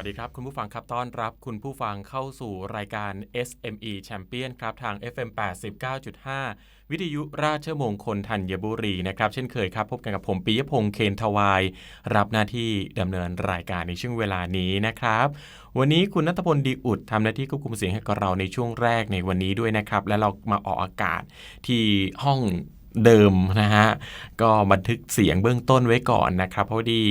วัสดีครับ คุณผู้ฟังครับต้อนรับคุณผู้ฟังเข้าสู่รายการ SME Champion ครับ ทาง FM 89.5 วิทยุราชมงคลธัญบุรีนะครับ เช่นเคยครับ พบกันกับผมปิยพงษ์เคนทวาย รับหน้าที่ดำเนินรายการในช่วงเวลานี้นะครับ วันนี้คุณนัทพลดีอุดทำหน้าที่ควบคุมเสียงให้กับเราในช่วงแรกในวันนี้ด้วยนะครับ และเรามาออกอากาศที่ห้อง เดิมนะฮะก็บันทึกเสียงเบื้องต้นไว้ก่อนนะครับ เพราะดี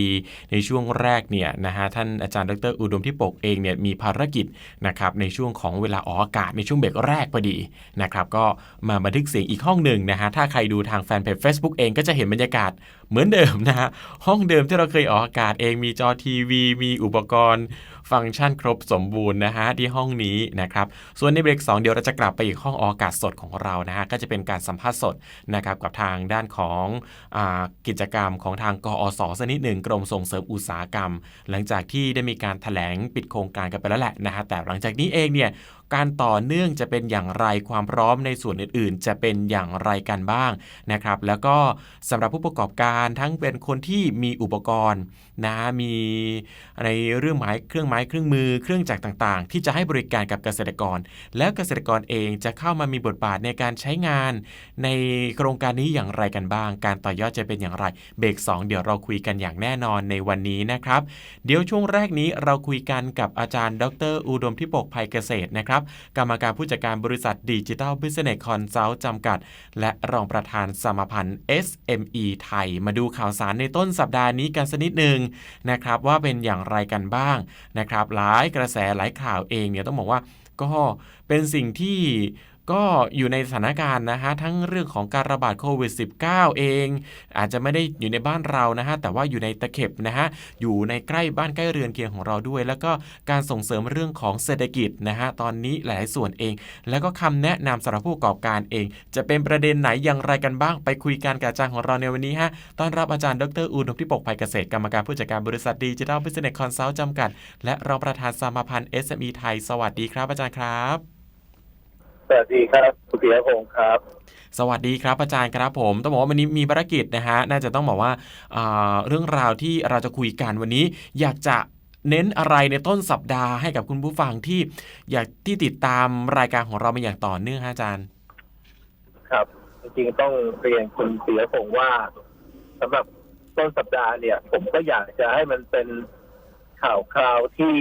ในช่วงแรกเนี่ยนะฮะท่านอาจารย์ดรอุดมที่ปกเองเนี่ยมีภารกิจนะครับในช่วงของเวลาออกอากาศในช่วงเบรกแรกพอดีนะครับก็มาบันทึกเสียงอีกห้องหนึ่งนะฮะถ้าใครดูทางแฟนเพจ Facebook เองก็จะเห็นบรรยากาศ เหมือนเดิมนะฮะห้องเดิมที่เราเคยออกอากาศเองมีจอทีวี มีอุปกรณ์ ฟังก์ชันครบสมบูรณ์นะฮะที่ห้องนี้นะครับส่วนในเบรก2เดี๋ยวเราจะกลับไปอีกห้องออกอากาศสดของเรานะฮะก็จะเป็นการสัมภาษณ์สดนะครับกับทางด้านของอกิจกรรมของทางกอสสนิดหนึ่งกรมส่งเสริมอุตสาหกรรม หลังจากที่ได้มีการถแถลงปิดโครงการกันไปแล้วแหละนะฮะแต่หลังจากนี้เองเนี่ย การต่อเนื่องจะเป็นอย่างไรความพร้อมในส่วนอื่น ๆ จะเป็นอย่างไรกันบ้างนะครับ แล้วก็สำหรับผู้ประกอบการทั้งเป็นคนที่มีอุปกรณ์นะมีในเรื่องหมายเครื่องไม้เครื่องมือ เครื่องจักรต่างๆ ที่จะให้บริการกับเกษตรกร แล้วเกษตรกรเองจะเข้ามามีบทบาทในการใช้งาน ในโครงการนี้อย่างไรกันบ้าง การต่อยอดจะเป็นอย่างไร เบรก2 เดี๋ยวเราคุยกันอย่างแน่นอนในวันนี้นะครับ เดี๋ยวช่วงแรกนี้เราคุยกันกับอาจารย์ ดร อุดมทิปกภัยเกษตรนะครับกรรมการผู้จัดการบริษัทดิจิทัลบิสเนสคอนซัลท์จำกัด และรองประธานสมาพันธ์ SME ไทย มาดูข่าวสารในต้นสัปดาห์นี้กันสักนิดหนึ่งนะครับว่าเป็นอย่างไรกันบ้างนะครับหลายกระแสหลายข่าวเองเนี่ยต้องบอกว่าก็เป็นสิ่งที่ ก็อยู่ในสถานการณ์นะฮะทั้งเรื่องของการระบาดโควิด -19 เอง อาจจะไม่ได้อยู่ในบ้านเรานะฮะแต่ว่าอยู่ในตะเข็บนะฮะอยู่ในใกล้บ้านใกล้เรือนเคียงของเราด้วย แล้วก็การส่งเสริมเรื่องของเศรษฐกิจนะฮะตอนนี้หลายส่วนเอง แล้วก็คำแนะนำสำหรับผู้ประกอบการเอง จะเป็นประเด็นไหนอย่างไรกันบ้าง ไปคุยกันกับอาจารย์ของเราในวันนี้ฮะต้อนรับอาจารย์ดรอุดมทิปกภัยเกษตรกรรมการผู้จัดการบริษัทดิจิทัลบิสเนสคอนซัลท์จำกัด และรองประธานสมาพันธ์ SME ไทย สวัสดีครับอาจารย์ครับ สวัสดีครับคุณเปียพงศ์ครับ สวัสดีครับอาจารย์ครับผมต้องบอกว่าวันนี้มีภารกิจนะฮะน่าจะต้องบอกว่าอ่าเรื่องราวที่เราจะคุยกันวันนี้ อยากจะเน้นอะไรในต้นสัปดาห์ให้กับคุณผู้ฟังที่อยากที่ติดตามรายการของเรามาอย่างต่อเนื่องฮะอาจารย์ ครับ จริงๆต้องเรียนคุณเปียพงศ์ว่าสำหรับต้นสัปดาห์เนี่ย ผมก็อยากจะให้มันเป็นข่าวคราวที่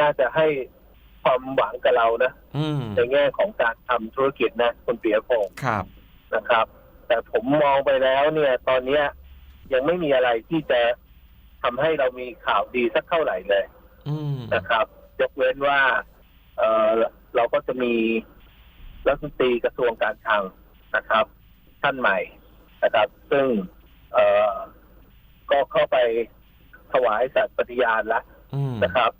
น่าจะให้ ความหวังกับเรานะอืมในแง่ของการทำธุรกิจนะคุณเปียพงศ์ครับ นะครับ แต่ผมมองไปแล้วเนี่ย ตอนเนี้ย ยังไม่มีอะไรที่จะทำให้เรามีข่าวดีสักเท่าไหร่เลยอืมนะครับ ยกเว้นว่า เออเราก็จะมีรัฐมนตรีกระทรวงการคลังนะครับ ท่านใหม่นะครับ ซึ่งเออก็เข้าไปถวายสัตย์ปฏิญาณแล้วอืมนะครับ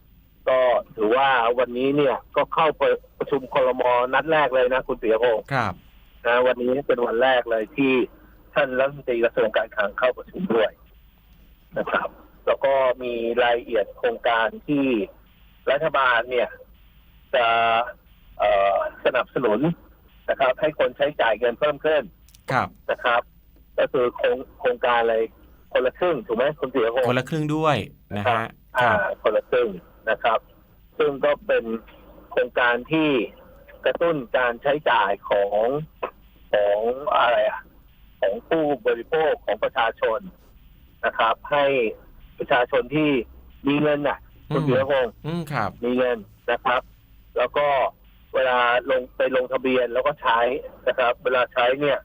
ก็ถือว่าวันนี้เนี่ยก็เข้าประชุมคลมนัดแรกเลยนะ คุณเปียพงศ์ครับนะวันนี้เป็นวันแรกเลยที่ท่านรัฐมนตรีกระทรวงการคลังเข้าประชุมด้วยนะครับ แล้วก็มีรายละเอียดโครงการที่รัฐบาลเนี่ย จะเอ่อสนับสนุนนะครับ ให้คนใช้จ่ายเงินเพิ่มขึ้นครับนะครับ ก็คือโครงโครงการอะไรคนละครึ่งถูกไหมคุณเสียพงคนศ์ละครึ่งด้วยนะฮะคอ่ารับคนละครึ่ง นะครับ ซึ่งก็เป็นโครงการที่กระตุ้นการใช้จ่ายของของอะไรอะของผู้บริโภคของประชาชนนะครับ ให้ประชาชนที่มีเงินน่ะคุณเสียพงศ์อืมครับมีเงินนะครับ แล้วก็เวลาลงไปลงทะเบียนแล้วก็ใช้นะครับ เวลาใช้เนี่ย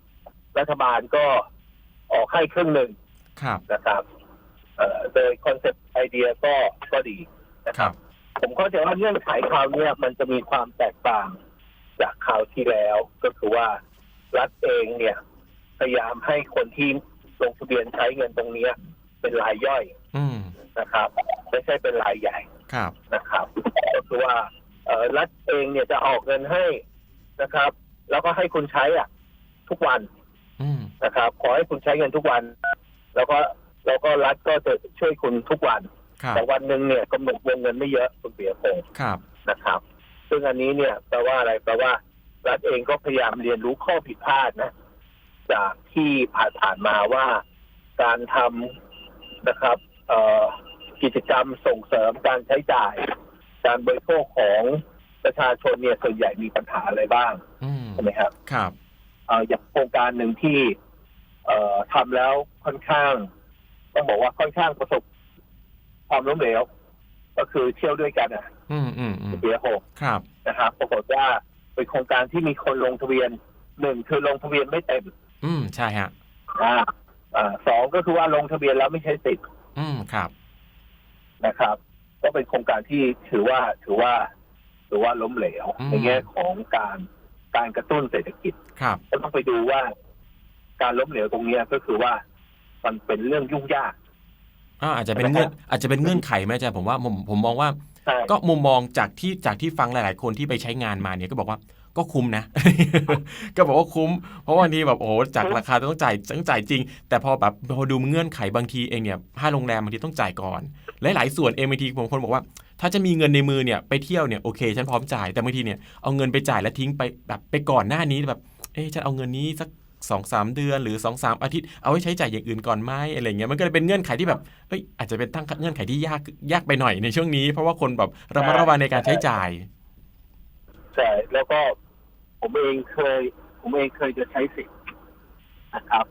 รัฐบาลก็ออกให้ครึ่งหนึ่งครับนะครับเอ่อโดยคอนเซ็ปต์ไอเดียก็ก็ดี นะคครัรับบผมเข้าใจว่าเงื่อนไขคราวเนี้ยมันจะมีความแตกต่างจากคราวที่แล้ว ก็คือว่ารัฐเองเนี่ย พยายามให้คนที่ลงทะเบียนใช้เงินตรงเนี้ยเป็นรายย่อยอืมนะครับ ไม่ใช่เป็นรายใหญ่ครับนะครับก็คือว่าเอ่อรัฐเองเนี่ยจะออกเงินให้นะครับ แล้วก็ให้คุณใช้อะ ทุกวันอืมนะครับ ขอให้คุณใช้เงินทุกวัน แล้วก็แล้วก็รัฐก็จะช่วยคุณทุกวันครับ แต่วันหนึ่งเนี่ยกำหนดวงเงินไม่เยอะคุณเปียพงศ์ครับนะครับ ซึ่งอันนี้เนี่ยแปลว่าอะไรแปลว่ารัฐเองก็พยายามเรียนรู้ข้อผิดพลาดนะ จากที่ผ่านผ่านๆมาว่าการทำนะครับเอ่อกิจกรรมส่งเสริมการใช้จ่าย การบริโภคของประชาชนเนี่ยส่วนใหญ่มีปัญหาอะไรบ้างอืมใช่ไหมครับ ครับเอ่ออย่างโครงการหนึ่งที่เอ่อทำแล้วค่อนข้าง ต้องบอกว่าค่อนข้างประสบ ความล้มเหลว ก็คือเที่ยวด้วยกันอะ อืมอืมอืมเบียหกครับนะครับปรากฏว่าเป็นโครงการที่มีคนลงทะเบียนหนึ่งคือลงทะเบียนไม่เต็มอืมใช่ฮะอ่าอ่าสองก็คือว่าลงทะเบียนแล้วไม่ใช้สิทธิ์อืมครับนะครับ ก็เป็นโครงการที่ถือว่าถือว่าถือว่าล้มเหลวอืมในแง่ของการการกระตุ้นเศรษฐกิจครับก็ต้องไปดูว่า การล้มเหลวตรงเนี้ยก็คือว่ามันเป็นเรื่องยุ่งยาก อ่าอาจจะเป็นเงื่อนอาจจะเป็นเงื่อนไขไหมอาจารย์ผมว่าผมผมมองว่าใช่ก็มุมมองจากที่จากที่ฟังหลาย ๆ คนที่ไปใช้งานมาเนี่ยก็บอกว่าก็คุ้มนะ ก็บอกว่าคุ้ม เพราะว่าบางทีแบบโอ้โหจากราคาต้องจ่ายต้องจ่ายจริง แต่พอแบบพอดูเงื่อนไขบางทีเองเนี่ยค่าโรงแรมบางทีต้องจ่ายก่อน หลายๆส่วนเองบางทีบางคนบอกว่า ถ้าจะมีเงินในมือเนี่ยไปเที่ยวเนี่ยโอเค ฉันพร้อมจ่ายแต่บางทีเนี่ยเอาเงินไปจ่ายแล้วทิ้งไปแบบไปก่อนหน้านี้แบบเอ๊ะฉันเอาเงินนี้สัก สองสามเดือนหรือสองสามอาทิตย์เอาไว้ใช้จ่ายอย่างอื่นก่อนไหมอะไรเงี้ยมันก็เลยเป็นเงื่อนไขที่แบบเอ้ยอาจจะเป็นตั้งเงื่อนไขที่ยากยากไปหน่อยในช่วงนี้ เพราะว่าคนแบบระมัดระวังในการใช้จ่ายใช่แล้วก็ผมเองเคย ผมเองเคยจะใช้สิทธิ์นะครับ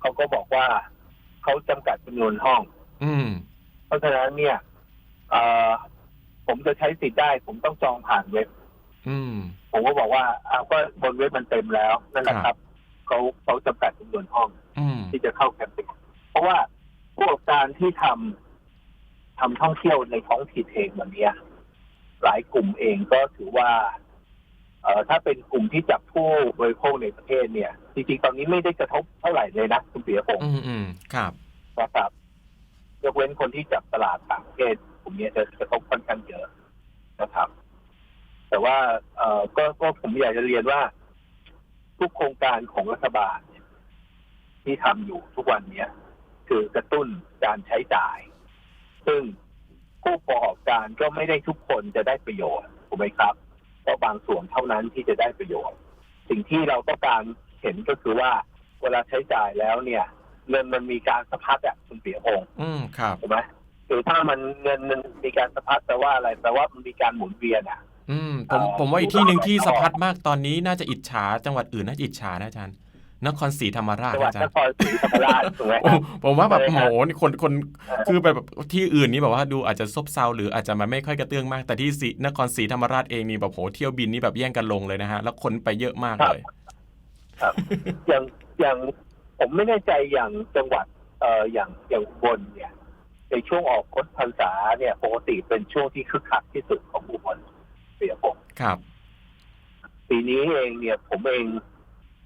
เขาก็บอกว่าเขาจำกัดจำนวนห้อง อืม เพราะฉะนั้นเนี่ยเอ่อผมจะใช้สิทธิ์ได้ ผมต้องจองผ่านเว็บ อืม ผมก็บอกว่าอ้าวก็บนเว็บมันเต็มแล้วนั่นแหละครับ เขาเขาจำกัดจำนวนห้องอืมที่จะเข้าแคมปิ้งเพราะว่าพวกการที่ทำทำท่องเที่ยวในท้องถิ่นเองวันเนี้ย หลายกลุ่มเองก็ถือว่า เอ่อถ้าเป็นกลุ่มที่จับผู้บริโภคในประเทศเนี่ย จริงๆตอนนี้ไม่ได้กระทบเท่าไหร่เลยนะคุณเปียพงศ์อืมอืมครับ นะครับยกเว้นคนที่จับตลาดต่างประเทศกลุ่มนี้จะกระทบค่อนข้างเยอะนะครับ แต่ว่า เอ่อก็ก็ผมอยากจะเรียนว่า ทุกโครงการของรัฐบาลเนี่ยที่ทำอยู่ทุกวันเนี้ย คือกระตุ้นการใช้จ่าย ซึ่งผู้ประกอบการก็ไม่ได้ทุกคนจะได้ประโยชน์ถูกไหมครับก็บางส่วนเท่านั้นที่จะได้ประโยชน์ สิ่งที่เราต้องการเห็นก็คือว่าเวลาใช้จ่ายแล้วเนี่ยเงินมันมีการสะพัดอะคุณเปียพงศ์อืมครับถูกไหมคือถ้ามันเงินมันมีการสะพัดแปลว่าอะไรแปลว่ามันมีการหมุนเวียนอะ อืมผมเอ่อผมว่าอีกที่หนึ่งที่สะพัดมากตอนนี้น่าจะอิจฉาจังหวัดอื่นน่าจะอิจฉานะอาจารย์นครศรีธรรมราชจังหวัดอาจารนย์ครศรีธรรมราชถูกไหมคโอ้รับผมว่าแบบใช่โหครับนี่คนคนคือแบบที่อื่นนี่แบบว่าดูอาจจะซบเซาหรืออาจจะมาไม่ค่อยกระเตื้องมาก แต่ที่ศรีนครศรีธรรมราชเองนี่แบบโหเที่ยวบินนี่แบบแย่งกันลงเลยนะฮะ แล้วคนไปเยอะมากเลยครับอย่างอย่างผมไม่แน่ใจอย่างจังหวัดเอ่ออย่างอย่างอุบนเนี่ย ในช่วงออกพดพรรษาเนี่ยปกติเป็นช่วงที่คึกคักที่สุดของอุบล เสียผมครับ ปีนี้เองเนี่ย ผมเอง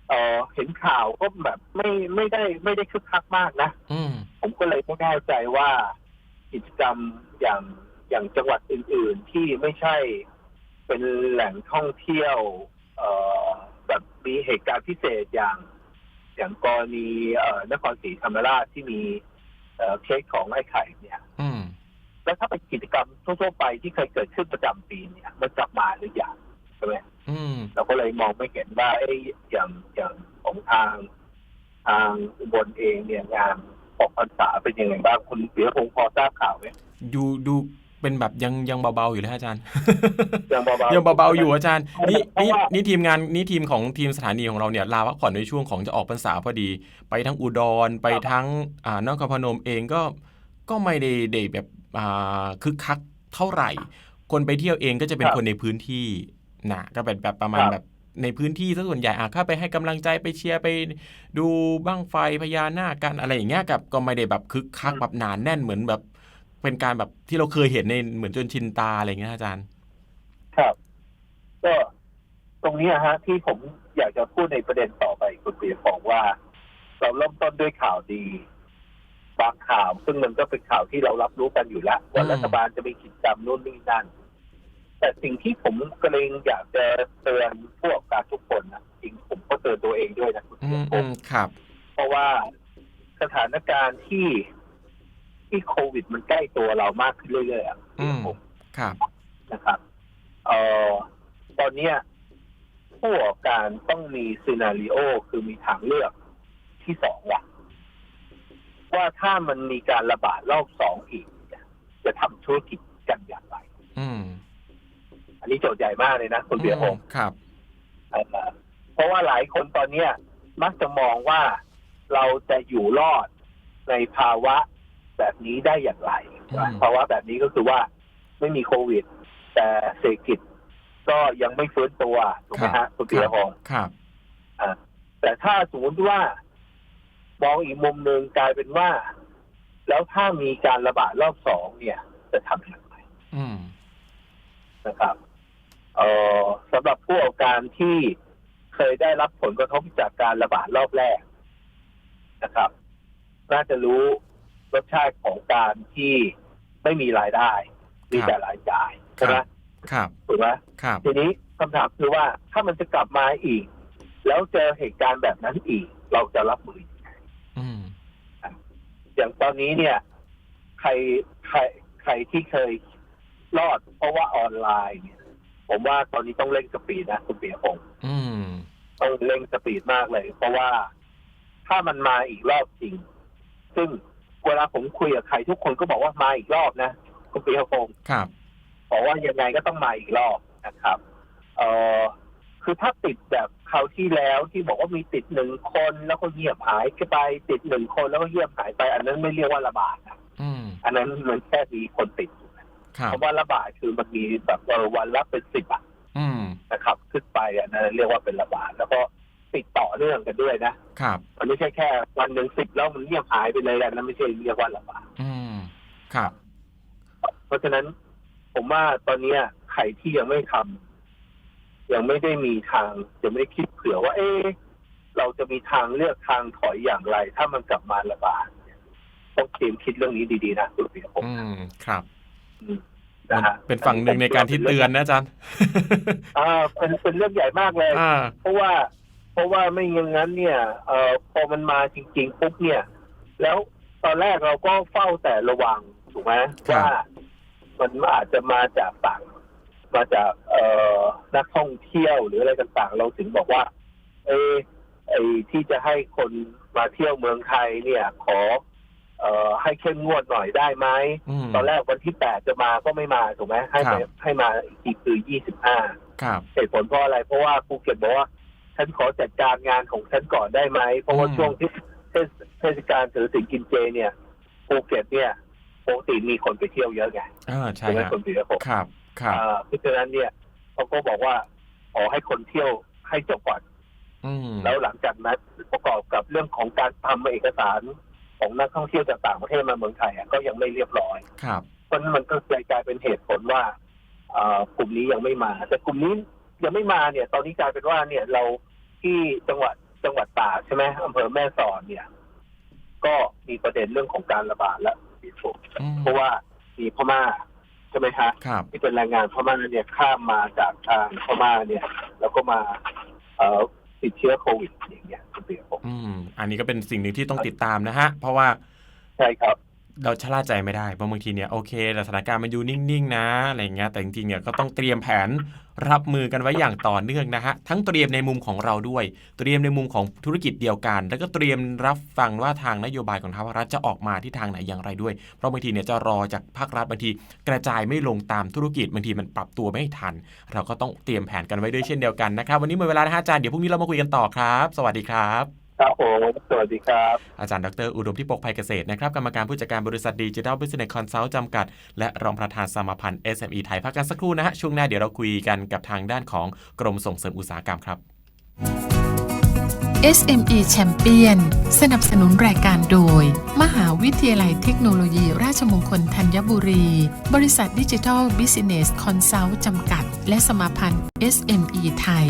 เอ่อเห็นข่าวก็แบบไม่ไม่ได้ไม่ได้คึกคักมากนะอืมผมก็เลยไม่แน่ใจว่ากิจกรรมอย่างอย่างจังหวัดอื่น ๆ ที่ไม่ใช่เป็นแหล่งท่องเที่ยว เอ่อแบบมีเหตุการณ์พิเศษอย่าง อย่างกรณีเอ่อนครศรีธรรมราชที่มีเอ่อเคสของไอ้ไข่เนี่ย อืม แล้วถ้าเป็นกิจกรรมทั่วๆไปที่เคยเกิดขึ้นประจำปีเนี่ยมันกลับมาหรือยังใช่ไหมอืมเราก็เลยมองไม่เห็นว่าเอ้ยอย่างอย่างของทางทางอุบลเองเนี่ยงานออกพรรษาเป็นยังไงบ้างคุณเสียพงศ์พอทราบข่าวไหมดูดูเป็นแบบยังยังเบาๆอยู่เลยฮะอาจารย์ ยังเบาๆยังเบาๆอยู่อาจารย์นี่เพราะนี่ว่านี่ทีมงานนี่ทีมของทีมสถานีของเราเนี่ยลาพักผ่อนในช่วงของจะออกพรรษาพอดี ไปทั้งอุดรไปทั้งอ่านครพนมเองก็ ก็ไม่ได้ได้แบบอ่าคึกคักเท่าไหร่ คนไปเที่ยวเองก็จะเป็นคนในพื้นที่นะก็เป็นแบบประมาณแบบในพื้นที่ซะส่วนใหญ่อะเข้าไปให้กำลังใจไปเชียร์ไปดูบ้างไฟพญานาคกันอะไรอย่างเงี้ยกับก็ไม่ได้แบบคึกคักแบบหนานแน่นเหมือนแบบ เป็นการแบบที่เราเคยเห็นในเหมือนจนชินตาอะไรอย่างเงี้ยอาจารย์ ครับ ก็ตรงนี้ฮะ ที่ผมอยากจะพูดในประเด็นต่อไปคุณเปียบอกว่า เราเริ่มต้นด้วยข่าวดี บางข่าว ซึ่งมันก็เป็นข่าวที่เรารับรู้กันอยู่แล้วว่าอืมรัฐบาลจะมีกิจกรรมนู่นนี่นั่นแต่สิ่งที่ผมก็เลยอยากจะเตือนพวกการทุกคนนะจริงผมก็เตือนตัวเองด้วยนะคุณอืเกียมรติอืมครับ เพราะว่าสถานการณ์ที่ที่โควิดมันใกล้ตัวเรามากขึ้นเรื่อยๆอะอืมผมครับนะครับเอ่อตอนเนี้ยผู้ประกอบการต้องมีซีนารีโอคือมีทางเลือกที่สองว่ะ ว่าถ้ามันมีการระบาดรอบสองอีกเนี่ยจะทำธุรกิจกันอย่างไร อืม อันนี้โจทย์ใหญ่มากเลยนะคุณเบียร์ผมครับเอ่อเพราะว่าหลายคนตอนเนี้ย มักจะมองว่าเราจะอยู่รอดในภาวะแบบนี้ได้อย่างไรอืมภาวะแบบนี้ก็คือว่าไม่มีโควิด แต่เศรษฐกิจก็ยังไม่ฟื้นตัวถูกไหมฮะคุณเบียร์ผมครับอ่าแต่ถ้าสมมติว่า มองอีกมุมหนึ่งกลายเป็นว่า แล้วถ้ามีการระบาดรอบสองเนี่ย จะทำอย่างไรอืมนะครับเอ่อสำหรับผู้ประกอบการที่เคยได้รับผลกระทบจากการระบาดรอบแรกนะครับน่าจะรู้รสชาติของการที่ไม่มีรายได้ มีแต่รายจ่ายใช่ไหมครับถูกไหมครับทีนี้คำถามคือว่าถ้ามันจะกลับมาอีก แล้วเจอเหตุการณ์แบบนั้นอีก เราจะรับมือยังไงอืม อย่างตอนนี้เนี่ย ใครใครใครที่เคยรอด เพราะว่าออนไลน์เนี่ย ผมว่าตอนนี้ต้องเร่งสปีดนะคุณเปียพงศ์อืมต้องเร่งสปีดมากเลย เพราะว่าถ้ามันมาอีกรอบจริง ซึ่งเวลาผมคุยกับใครทุกคนก็บอกว่ามาอีกรอบนะคุณปีพงศ์ครับบอกว่ายังไงก็ต้องมาอีกรอบนะครับ เอ่อ คือถ้าติดแบบคราวที่แล้วที่บอกว่ามีติดหนึ่งคนแล้วก็เงียบหายไป ติดหนึ่งคนแล้วก็เงียบหายไป อันนั้นไม่เรียกว่าระบาดนะอืมอันนั้นมันแค่มีคนติดครับเพราะว่าระบาดคือมันมีแบบเออวันละเป็นสิบอะอืมนะครับ ขึ้นไปอันนั้นเรียกว่าเป็นระบาดแล้วก็ติดต่อเนื่องกันด้วยนะครับมันไม่ใช่แค่วันหนึ่งสิบแล้วมันเงียบหายไปเลยอันนั้นไม่ใช่เรียกว่าระบาดอืมครับ เพราะฉะนั้นผมว่าตอนเนี้ยใครที่ยังไม่ทำ ยังไม่ได้มีทางยังไม่ได้คิดเผื่อว่า เอ๊ะเราจะมีทางเลือกทางถอยอย่างไร ถ้ามันกลับมาระบาดเนี่ยต้องเตรียมคิดเรื่องนี้ดีๆนะคุณปีผมอืมครับนะฮะเป็นฝั่งหนึ่งในการที่เตือนนะอาจารย์อ่าเป็นเป็นเรื่องใหญ่มากเลยอ่าเพราะว่าเพราะว่าไม่อย่างนั้นเนี่ยเอ่อพอมันมาจริงๆปุ๊บเนี่ย แล้วตอนแรกเราก็เฝ้าแต่ระวังถูกไหมครับว่ามันอาจจะมาจากต่าง มาจากเอ่อนักท่องเที่ยวหรืออะไรต่างๆ เราถึงบอกว่า เออไอที่จะให้คนมาเที่ยวเมืองไทยเนี่ย ขอ เอ่อให้เข้มงวดหน่อยได้ไหมอืม ตอนแรกวันที่แปดจะมาก็ไม่มาถูกไหมให้ไปครับ ให้มาอีกทีคือยี่สิบห้าครับ เหตุผลเพราะอะไรเพราะว่าภูเก็ตบอกว่าฉันขอจัดการงานของฉันก่อนได้ไหมเพราะว่าอืม ช่วงที่เทศเทศกาลถือสินกินเจเนี่ยภูเก็ตเนี่ยปกติมีคนไปเที่ยวเยอะไงอ่าใช่ใช่ไหมครับคนปีละหกครับ ครับอ่าเพราะฉะนั้นเนี่ยเขาก็บอกว่าขอให้คนเที่ยวให้จบก่อนอืมแล้วหลังจากนั้นประกอบกับเรื่องของการทำเอกสารของนักท่องเที่ยวจากต่างประเทศมาเมืองไทยอะก็ยังไม่เรียบร้อยครับเพราะฉะนั้นมันก็เลยกลายเป็นเหตุผลว่าเอ่อกลุ่มนี้ยังไม่มา แต่กลุ่มนี้ยังไม่มาเนี่ย ตอนนี้กลายเป็นว่าเนี่ยเราที่จังหวัดจังหวัดตากใช่ไหมอำเภอแม่สอดเนี่ย ก็มีประเด็นเรื่องของการระบาดแล้วอืมเพราะว่ามีพม่าใช่ไหมฮะครับ ที่เป็นแรงงานพม่าเนี่ยข้ามมาจากทางพม่าเนี่ย แล้วก็มาเอ่อติดเชื้อโควิดอย่างเงี้ยคุณเปียผมอืม อันนี้ก็เป็นสิ่งหนึ่งที่ต้องติดตามนะฮะ เพราะว่าใช่ครับ เราชะล่าใจไม่ได้เพราะบางทีเนี่ยโอเคสถานการณ์มันอยู่นิ่งๆนะอะไรเงี้ยแต่จริงๆเนี่ยก็ต้องเตรียมแผนรับมือกันไว้อย่างต่อเนื่องนะฮะทั้งเตรียมในมุมของเราด้วย เตรียมในมุมของธุรกิจเดียวกัน แล้วก็เตรียมรับฟังว่าทางนโยบายของทางภาครัฐจะออกมาที่ทางไหนอย่างไรด้วย เพราะบางทีเนี่ยจะรอจากภาครัฐบางทีกระจายไม่ลงตามธุรกิจบางทีมันปรับตัวไม่ทัน เราก็ต้องเตรียมแผนกันไว้ด้วยเช่นเดียวกันนะครับวันนี้หมดเวลาแล้วฮะอาจารย์เดี๋ยวพรุ่งนี้เรามาคุยกันต่อครับ สวัสดีครับ ครับผมสวัสดีครับ อาจารย์ดรอุดมที่ปกภัยเกษตรนะครับกรรมการผู้จัดการบริษัทดิจิทัลบิสเนสคอนซัลท์จำกัด และรองประธานสมาพันธ์ SME ไทยพักกันสักครู่นะฮะช่วงหน้าเดี๋ยวเราคุยกันกับทางด้านของกรมส่งเสริมอุตสาหกรรมครับ SME Champion สนับสนุนรายการโดย มหาวิทยาลัยเทคโนโลยี ราชมงคลธัญบุรี บริษัทดิจิทัลบิสเนสคอนซัลท์จำกัด และสมาพันธ์ SME ไทย